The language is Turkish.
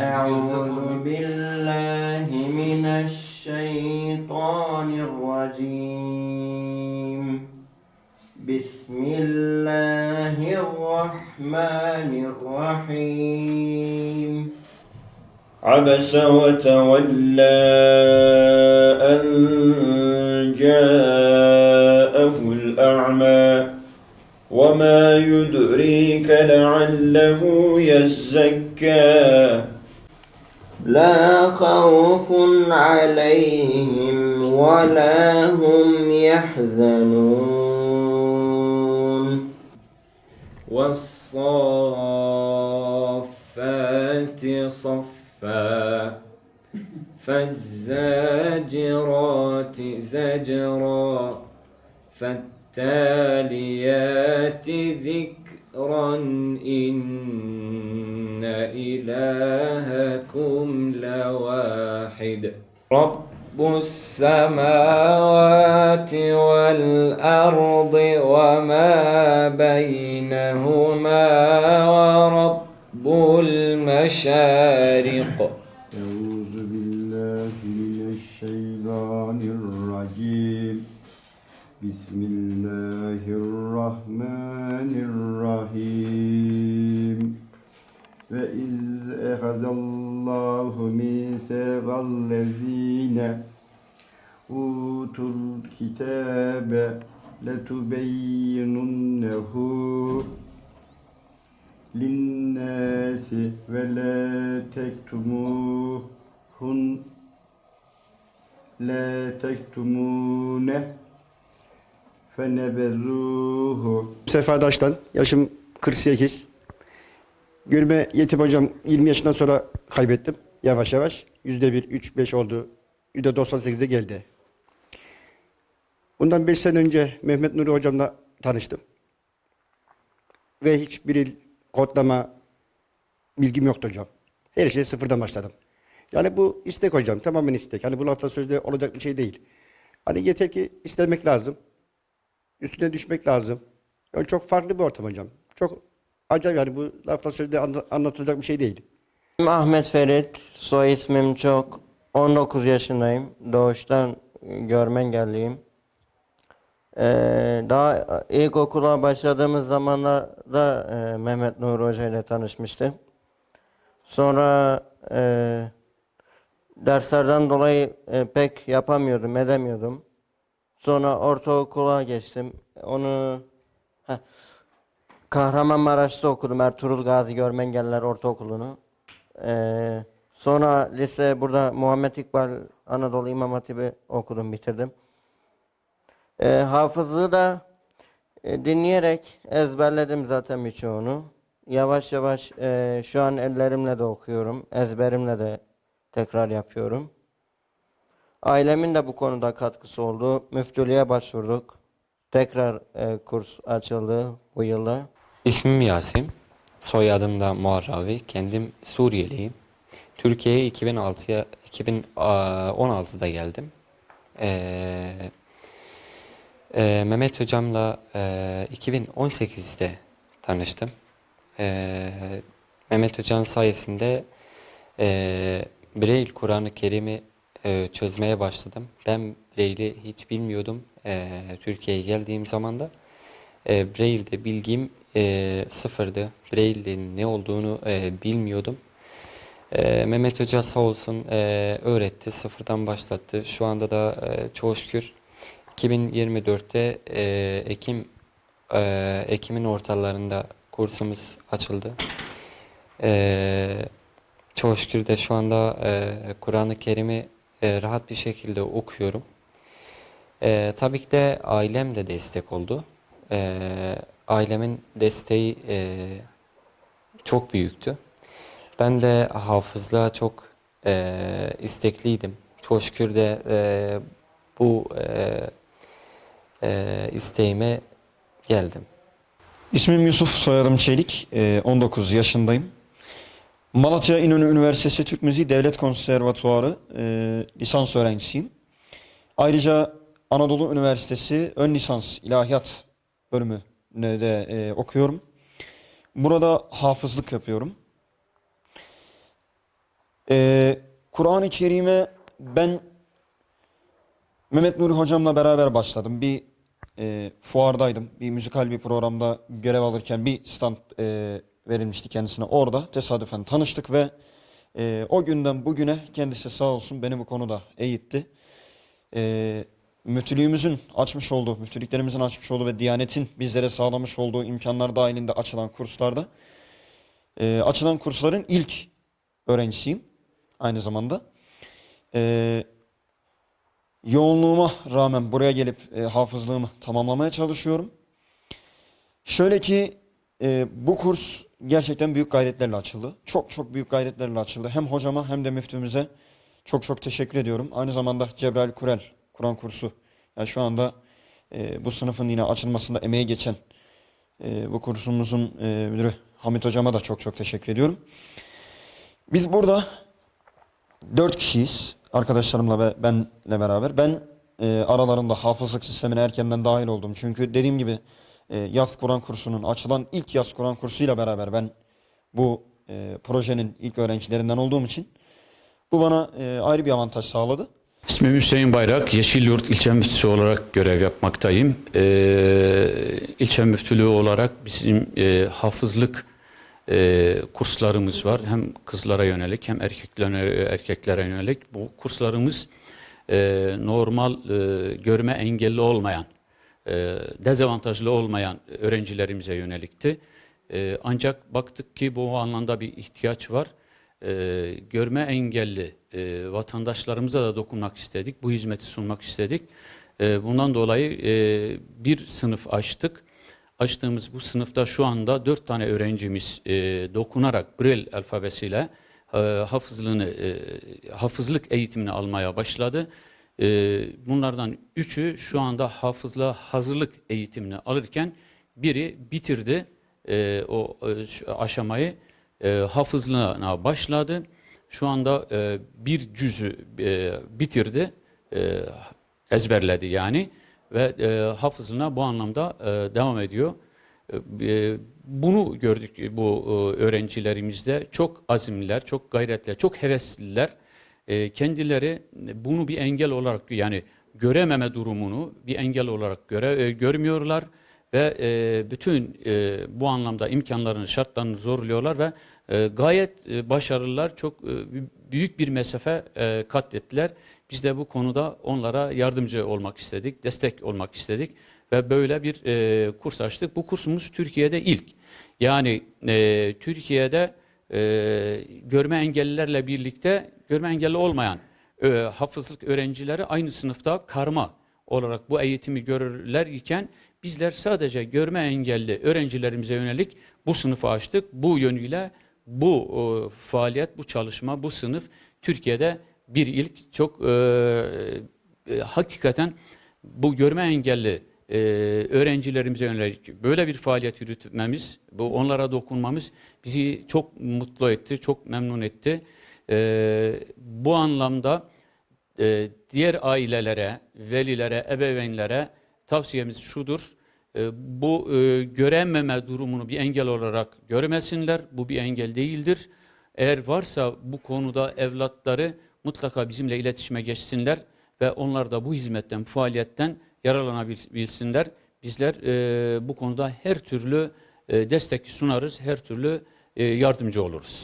أعوذ بالله من الشيطان الرجيم. بسم الله الرحمن الرحيم. عبس وتولى أن جاءه الأعمى. وما يدريك لعله يزكى. لا خوف عليهم ولا هم يحزنون. والصافات صفا فالزاجرات زجرا فالتاليات ذكرا إن إلهكم لواحد. رب السماوات والأرض وما بينهما ورب المشارق. أعوذ بالله من الشيطان الرجيم. بسم الله الرحمن أخذ الله ميثاق الذين أوتوا الكتاب لتبيننه للناس ولا تكتموهن لا تكتمونه فنبذوه Sefa Daş'tan. Yaşım 48. Görme yetim hocam 20 yaşından sonra kaybettim. Yavaş yavaş. Yüzde bir, üç, beş oldu. Yüzde 98'de geldi. Bundan 5 sene önce Mehmet Nuri hocamla tanıştım. Ve hiçbir il kodlama bilgim yoktu hocam. Her şey sıfırdan başladım. Yani bu istek hocam. Tamamen istek. Hani bu lafta sözde olacak bir şey değil. Hani yeter ki istemek lazım. Üstüne düşmek lazım. Yani çok farklı bir ortam hocam. Çok acayip yani bu lafta sözde anla- anlatılacak bir şey değil. Ahmet Ferit, soy ismim çok. 19 yaşındayım. Doğuştan görme engelliyim. Ee, daha ilkokula başladığımız zamanlarda e, Mehmet Nur Hoca ile tanışmıştım. Sonra e, derslerden dolayı e, pek yapamıyordum, edemiyordum. Sonra ortaokula geçtim. Onu heh, Kahramanmaraş'ta okudum. Ertuğrul Gazi Görme Engelliler Ortaokulu'nu. Ee, sonra lise burada Muhammed İkbal Anadolu İmam Hatibi okudum, bitirdim. Ee, hafızlığı da e, dinleyerek ezberledim zaten birçoğunu. Yavaş yavaş e, şu an ellerimle de okuyorum, ezberimle de tekrar yapıyorum. Ailemin de bu konuda katkısı oldu. Müftülüğe başvurduk. Tekrar e, kurs açıldı bu yılda. İsmim Yasim. Soyadım da Muharravi. Kendim Suriyeliyim. Türkiye'ye 2006'ya 2016'da geldim. Ee, e, Mehmet hocamla e, 2018'de tanıştım. Ee, Mehmet hocam sayesinde e, Braille Kur'an-ı Kerim'i e, çözmeye başladım. Ben Braille'i hiç bilmiyordum e, Türkiye'ye geldiğim zaman da. E, Braille'de bilgim e, sıfırdı. Braille'in ne olduğunu e, bilmiyordum. E, Mehmet Hoca sağ olsun e, öğretti, sıfırdan başlattı. Şu anda da e, çok şükür 2024'te e, Ekim e, Ekim'in ortalarında kursumuz açıldı. E, çok şükür de şu anda e, Kur'an-ı Kerim'i e, rahat bir şekilde okuyorum. E, tabii ki de ailem de destek oldu. E, ailemin desteği e, çok büyüktü. Ben de hafızlığa çok e, istekliydim. Çok şükür de e, bu e, e, isteğime geldim. İsmim Yusuf, soyadım Çelik. Ee, 19 yaşındayım. Malatya İnönü Üniversitesi Türk Müziği Devlet Konservatuarı e, lisans öğrencisiyim. Ayrıca Anadolu Üniversitesi ön lisans ilahiyat bölümü de e, okuyorum. Burada hafızlık yapıyorum. Ee, Kur'an-ı Kerim'e ben Mehmet Nuri hocamla beraber başladım. Bir e, fuardaydım. Bir müzikal bir programda görev alırken bir stand e, verilmişti kendisine. Orada tesadüfen tanıştık ve e, o günden bugüne kendisi sağ olsun beni bu konuda eğitti. E, müftülüğümüzün açmış olduğu, müftülüklerimizin açmış olduğu ve Diyanet'in bizlere sağlamış olduğu imkanlar dahilinde açılan kurslarda e, açılan kursların ilk öğrencisiyim aynı zamanda. E, yoğunluğuma rağmen buraya gelip e, hafızlığımı tamamlamaya çalışıyorum. Şöyle ki e, bu kurs gerçekten büyük gayretlerle açıldı. Çok çok büyük gayretlerle açıldı. Hem hocama hem de müftümüze çok çok teşekkür ediyorum. Aynı zamanda Cebrail Kurel Kur'an kursu. Yani şu anda e, bu sınıfın yine açılmasında emeği geçen e, bu kursumuzun e, müdürü Hamit hocama da çok çok teşekkür ediyorum. Biz burada dört kişiyiz arkadaşlarımla ve benle beraber. Ben e, aralarında hafızlık sistemine erkenden dahil oldum. Çünkü dediğim gibi e, yaz Kur'an kursunun açılan ilk yaz Kur'an kursuyla beraber ben bu e, projenin ilk öğrencilerinden olduğum için bu bana e, ayrı bir avantaj sağladı. İsmim Hüseyin Bayrak, Yeşilyurt ilçe müftüsü olarak görev yapmaktayım. Ee, ilçe müftülüğü olarak bizim e, hafızlık e, kurslarımız var. Hem kızlara yönelik hem erkeklere, erkeklere yönelik. Bu kurslarımız e, normal e, görme engelli olmayan, e, dezavantajlı olmayan öğrencilerimize yönelikti. E, ancak baktık ki bu anlamda bir ihtiyaç var e, görme engelli e, vatandaşlarımıza da dokunmak istedik. Bu hizmeti sunmak istedik. E, bundan dolayı e, bir sınıf açtık. Açtığımız bu sınıfta şu anda dört tane öğrencimiz e, dokunarak Braille alfabesiyle e, hafızlığını, e, hafızlık eğitimini almaya başladı. E, bunlardan üçü şu anda hafızlığa hazırlık eğitimini alırken biri bitirdi e, o e, aşamayı e, hafızlığına başladı. Şu anda e, bir cüzü e, bitirdi, e, ezberledi yani ve e, hafızlığına bu anlamda e, devam ediyor. E, e, bunu gördük bu e, öğrencilerimizde. Çok azimliler, çok gayretliler, çok hevesliler. E, kendileri bunu bir engel olarak yani görememe durumunu bir engel olarak göre, e, görmüyorlar ve e, bütün e, bu anlamda imkanlarını, şartlarını zorluyorlar ve e, gayet e, başarılılar. Çok e, büyük bir mesafe e, kat ettiler. Biz de bu konuda onlara yardımcı olmak istedik, destek olmak istedik ve böyle bir e, kurs açtık. Bu kursumuz Türkiye'de ilk. Yani Türkiye'de görme engellilerle birlikte görme engelli olmayan hafızlık öğrencileri aynı sınıfta karma olarak bu eğitimi görürler iken bizler sadece görme engelli öğrencilerimize yönelik bu sınıfı açtık. Bu yönüyle bu e, faaliyet, bu çalışma, bu sınıf Türkiye'de bir ilk çok e, e, hakikaten bu görme engelli e, öğrencilerimize yönelik böyle bir faaliyet yürütmemiz, bu onlara dokunmamız bizi çok mutlu etti, çok memnun etti. E, bu anlamda e, diğer ailelere, velilere, ebeveynlere tavsiyemiz şudur. E, bu e, görememe durumunu bir engel olarak görmesinler. Bu bir engel değildir. Eğer varsa bu konuda evlatları mutlaka bizimle iletişime geçsinler ve onlar da bu hizmetten, bu faaliyetten yararlanabilsinler. Bizler e, bu konuda her türlü e, destek sunarız, her türlü yardımcı oluruz.